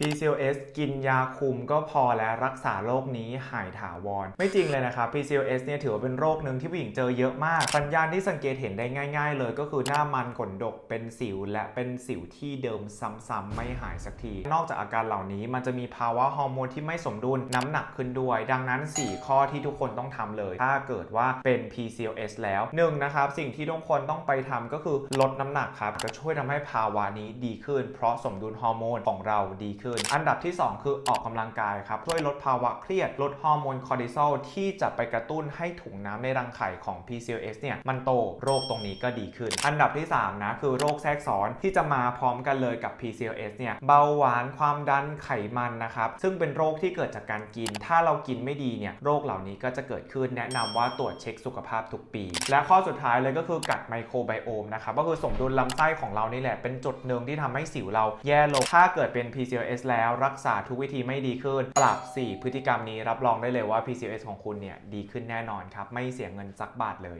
PCOS กินยาคุมก็พอและรักษาโรคนี้หายถาวร ไม่จริงเลยนะครับ PCOS เนี่ยถือว่าเป็นโรคหนึ่งที่ผู้หญิงเจอเยอะมาก สัญญาณที่สังเกตเห็นได้ง่าย ๆ เลยก็คือหน้ามันขนดกเป็นสิว และเป็นสิวที่เดิมซ้ำๆไม่หายสักที นอกจากอาการเหล่านี้มันจะมีภาวะฮอร์โมนที่ไม่สมดุลน้ำหนักขึ้นด้วย ดังนั้น 4 ข้อที่ทุกคนต้องทำเลย ถ้าเกิดว่าเป็น PCOS แล้วหนึ่งนะครับสิ่งที่ทุกคนต้องไปทำก็คือลดน้ำหนักครับจะช่วยทำให้ภาวะนี้ดีขึ้น เพราะสมดุลฮอร์โมนของเราดีขึ้นอันดับที่ 2 คือออกกำลังกายครับช่วยลดภาวะเครียด ลดฮอร์โมนคอร์ติซอลที่จะไปกระตุ้นให้ถุงน้ำในรังไข่ของ PCOS เนี่ยมันโตโรคตรงนี้ก็ดีขึ้น อันดับที่ 3 นะ คือโรคแทรกซ้อนที่จะมาพร้อมกันเลยกับ PCOS เนี่ยเบาหวานความดันไขมันนะครับ ซึ่งเป็นโรคที่เกิดจากการกิน ถ้าเรากินไม่ดีเนี่ยโรคเหล่านี้ก็จะเกิดขึ้นแนะนำว่าตรวจเช็คสุขภาพทุกปี และข้อสุดท้ายเลยก็คือกัดไมโครไบโอมนะครับก็คือสมดุลลำไส้ของเรานี่แหละเป็นจุดหนึ่งที่ทำให้สิวเราแย่ลงถ้าเกิดเป็น PCOS PCOS แล้วรักษาทุกวิธีไม่ดีขึ้น ปรับ 4 พฤติกรรมนี้รับรองได้เลยว่า PCOS ของคุณเนี่ยดีขึ้นแน่นอนครับ ไม่เสียเงินสักบาทเลย